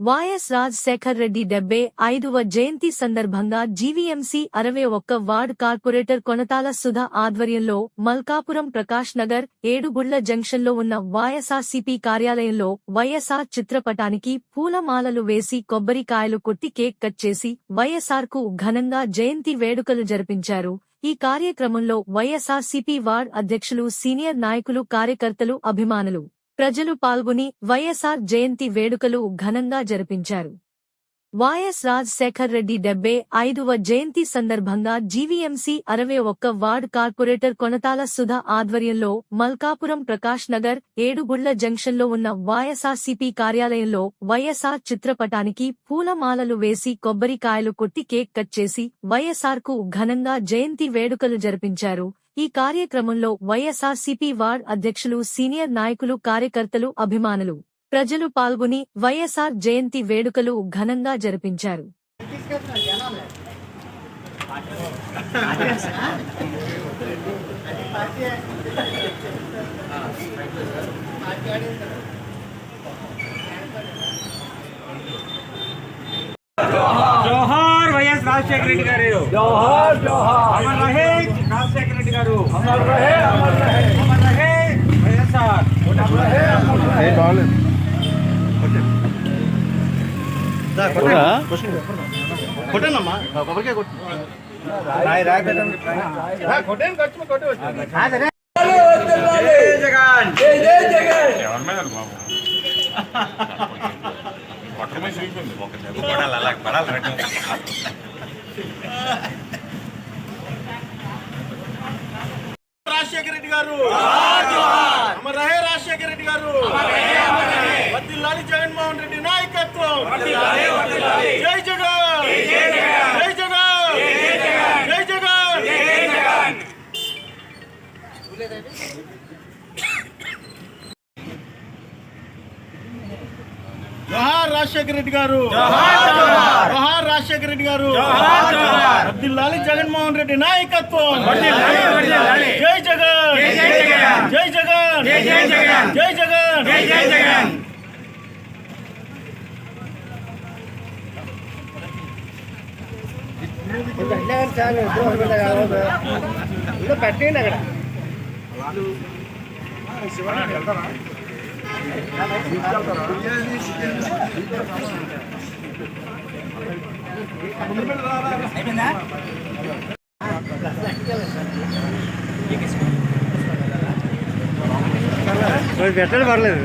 YS Rajasekhar Reddy డెబ్బై ఐదవ జయంతి సందర్భంగా జీవీఎంసీ అరవై ఒక్క వార్డ్ కార్పొరేటర్ కొనతాల సుధ ఆధ్వర్యంలో మల్కాపురం ప్రకాష్ నగర్ ఏడుగుళ్ళ జంక్షన్లో ఉన్న వైఎస్ఆర్సీపీ కార్యాలయంలో వైఎస్ఆర్ చిత్రపటానికి పూలమాలలు వేసి కొబ్బరికాయలు కొట్టి కేక్ కట్ చేసి వైఎస్ఆర్కు ఘనంగా జయంతి వేడుకలు జరిపించారు. ఈ కార్యక్రమంలో వైఎస్ఆర్సీపీ వార్డ్ అధ్యక్షులు సీనియర్ నాయకులు కార్యకర్తలు అభిమానులు ప్రజలు పాల్గొని వైఎస్ఆర్ జయంతి వేడుకలు ఘనంగా జరిపించారు. వైఎస్ రాజశేఖర్ రెడ్డి డెబ్బై ఐదవ జయంతి సందర్భంగా జీవీఎంసీ అరవై ఒక్క వార్డ్ కార్పొరేటర్ కొనతాల సుధ ఆధ్వర్యంలో మల్కాపురం ప్రకాష్ నగర్ ఏడుగుళ్ళ జంక్షన్లో ఉన్న వైఎస్ఆర్సీపీ కార్యాలయంలో వైఎస్ఆర్ చిత్రపటానికి పూలమాలలు వేసి కొబ్బరికాయలు కొట్టి కేక్ కట్ చేసి వైఎస్ఆర్కు ఘనంగా జయంతి వేడుకలు జరిపించారు. ఈ కార్యక్రమంలో వైఎస్ఆర్సీపీ వార్డ్ అధ్యక్షులు సీనియర్ నాయకులు కార్యకర్తలు అభిమానులు. ప్రజలు పాల్గొని వైఎస్ఆర్ జయంతి వేడుకలు ఘనంగా జరిపించారు. జోహార్ వైఎస్ రాజశేఖర రెడ్డి గారు. జోహార్ జోహార్. అమర్ రహే అమర్ రహే కొట్టనమ్మా కొబ్బరికాయ కొట్టు కొట్టేను ఖర్చు కొట్టే జై జగన్ ఎవరి మీద బాబు పక్కనే చూపింది ఒక పడాలి అలా పడాలి రాజశేఖర రెడ్డి గారు. అమర్ రహే రాజశేఖర రెడ్డి గారు వర్ధిల్లాలి జగన్మోహన్ రెడ్డి నాయకత్వం జై జగన్ జై జగన్ జై జగన్ జోహార్ రాజశేఖర రెడ్డి గారు. జోహార్ రాజశేఖర రెడ్డి గారు. వర్ధిల్లాలి జగన్మోహన్ రెడ్డి నాయకత్వం. జై జగన్. జై జగన్. జై జగన్. పెట్టండి అక్కడ. పెట్టడం పర్లేదు